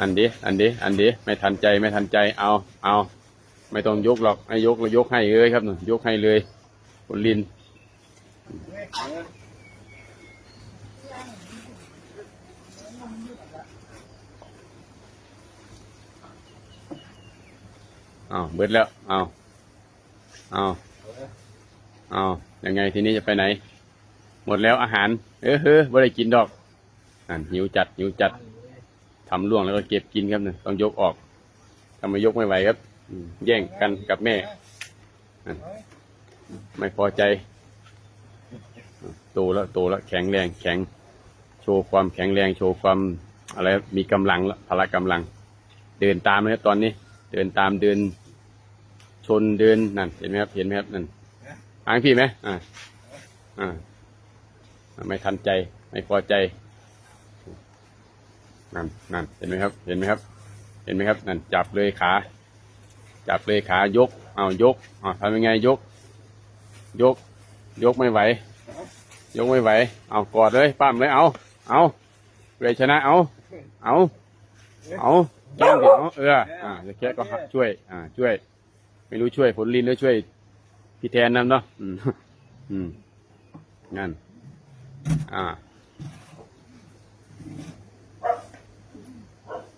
อันดิอันดิอันดิไม่ทันใจไม่ทันใจเอาเอาไม่ต้องยกหรอกให้ยกเรายกให้เลยครับหนูยกให้เลยคุณลินเอาเบิดแล้วเอาเอาเอายังไงทีนี้จะไปไหน หมดแล้วอาหาร เออเฮ้อไม่ได้กินดอกอ่านหิวจัดหิวจัด ทำล่วงแล้วก็เก็บกินครับเนี่ยต้องยกออกทำไมยกไม่ไหวครับแย่งกันกับแม่ ไม่พอใจ โตแล้วโตแล้วแข็งแรงแข็ง โชว์ความแข็งแรงโชว์ความอะไรมีกำลังล้วพละกำลัง เดินตามนะครับตอนนี้ เดินตามเดิน ชนเดินนั่นเห็นไหมครับเห็นไหมครับนั่นหางพี่ไหมอ่าอ่าไม่ทันใจไม่พอใจ นั่นนั่นเห็นไหมครับ เห็นไหมครับ เห็นไหมครับ นั่นจับเลยขา จับเลยขายก เอายกเอาทำยังไงยก ยก ยกไม่ไหว ยกไม่ไหว เอากอดเลยปั้มเลยเอาเอาเลยชนะเอาเอาเอาแก้มเดี๋ยวเอออ่าจะแค่ก็ช่วย อ่า ช่วย ไม่รู้ช่วยผลลินหรือช่วยพี่แทนนั่นเนาะอืมอืมงั้นอ่า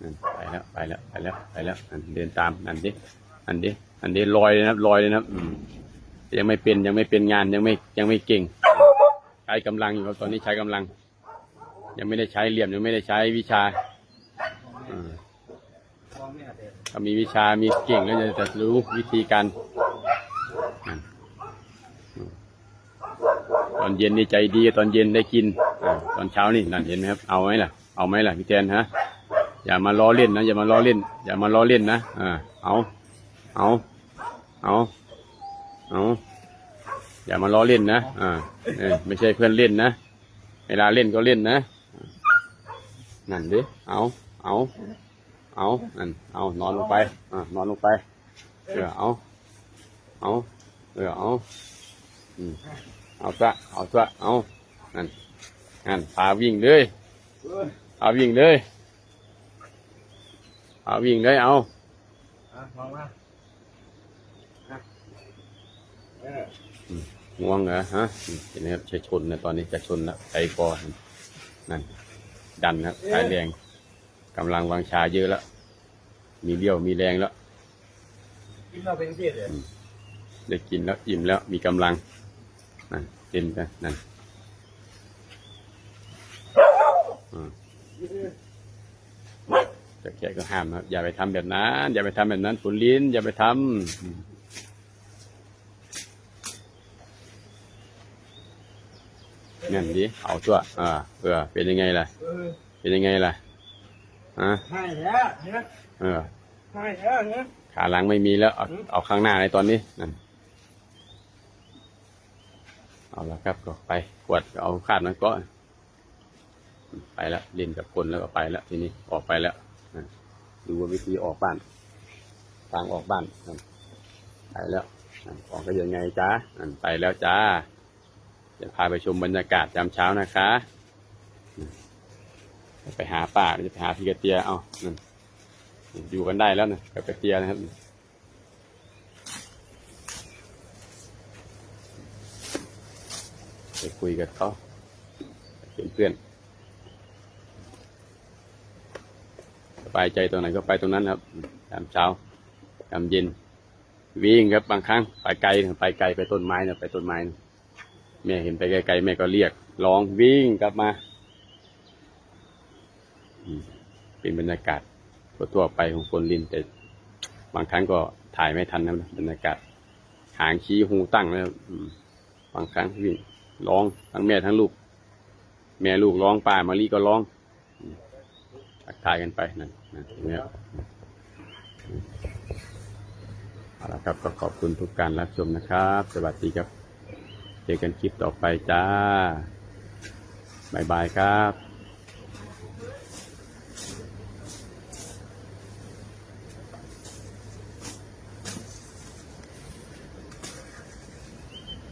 นั่นไปแล้วไปแล้วไปแล้วไปแล้วอันเดินตามอันดิอันดิอันดิลอยเลยนะครับลอยเลยนะครับอืมยังไม่เป็นยังไม่เป็นงานยังไม่ยังไม่เก่ง ใช้กำลังอยู่ครับตอนนี้ใช้กำลัง ยังไม่ได้ใช้เหลี่ยมยังไม่ได้ใช้วิชาอืมถ้ามีวิชามีเก่งแล้วจะจะรู้วิธีการนั่นตอนเย็นนี่ใจดี ตอนเย็นได้กินอาตอนเช้านี่นั่นเห็นไหมครับ เอาไหมล่ะ เอาไหมล่ะพี่แทนฮะ อย่ามาล้อเล่นนะอย่ามาล้อเล่น อย่ามาล้อเล่นนะอ่าเอาเอาเอาเอาอย่ามาล้อเล่นนะอ่าไม่ใช่เพื่อนเล่นนะเวลาเล่นก็เล่นนะนั่นดิเอาเอาเอานั่นเอานอนลงไปอ่านอนลงไปเออเอาเอาเออเอาอืมเอาซะเอาซะเอานั่นนั่นพาวิ่งเลยพาวิ่งเลย พาวิ่งเลยเอามองมาง่วงเหรอฮะอืมเห็นไหมครับจะชนนะตอนนี้จะชนแล้วใจคอนั่น ดันครับใช้แรงกำลังวางชาเยอะแล้ว มีเลี้ยวมีแรงแล้วกินเราเป็นเสียเลยได้กินแล้วอิ่มแล้วมีกำลังนั่นเต็มกันนั่นอ่า จะแกะก็ห้ามนะครับอย่าไปทำแบบนั้น อย่าไปทำแบบนั้นฝนลิ้น อย่าไปทำอืมนั่นดิเอาตัวอ่าเออเป็นยังไงล่ะเออเป็นยังไงล่ะฮะให้แล้วเนี่ยเออให้แล้วเนี่ยขาหลังไม่มีแล้วเอาเอาข้างหน้าในตอนนี้นั่นเอาละครับก็ไปขวดก็เอาคาดมันก็ ไปแล้วเล่นกับคนแล้วก็ไปแล้วทีนี้ออกไปแล้วนั่น ดูวิธีออกบ้านทางออกบ้านไปแล้วออกก็ยังไงจ้าไปแล้วจ้าจะพาไปชมบรรยากาศยามเช้านะคะ ไปหาป่าจะไปหาพีกเตียเอานั่นอยู่กันได้แล้วนะกับกระเตียนะครับไปคุยกับเขาเพื่อนเพื่อน บายใจตรงไหนก็ไปตรงนั้นครับยามเช้ายามเย็น วิ่งครับบางครั้งไปไกลไปไกลไปต้นไม้นะไปต้นไม้นะแม่เห็นไปไกลๆแม่ก็เรียกร้องวิ่งกลับมาเป็นบรรยากาศทั่วไปของคนลินแต่บางครั้งก็ถ่ายไม่ทันนะบรรยากาศหางชี้หูตั้งแล้วบางครั้งวิ่งร้องทั้งแม่ทั้งลูก แม่ลูกร้องป้ามารีก็ร้อง ทักทายกันไปนั่นนะเนี่ยเอาละครับก็ขอบคุณทุกการรับชมนะครับ สวัสดีครับ เจอกันคลิปต่อไปจ้าบายบายครับ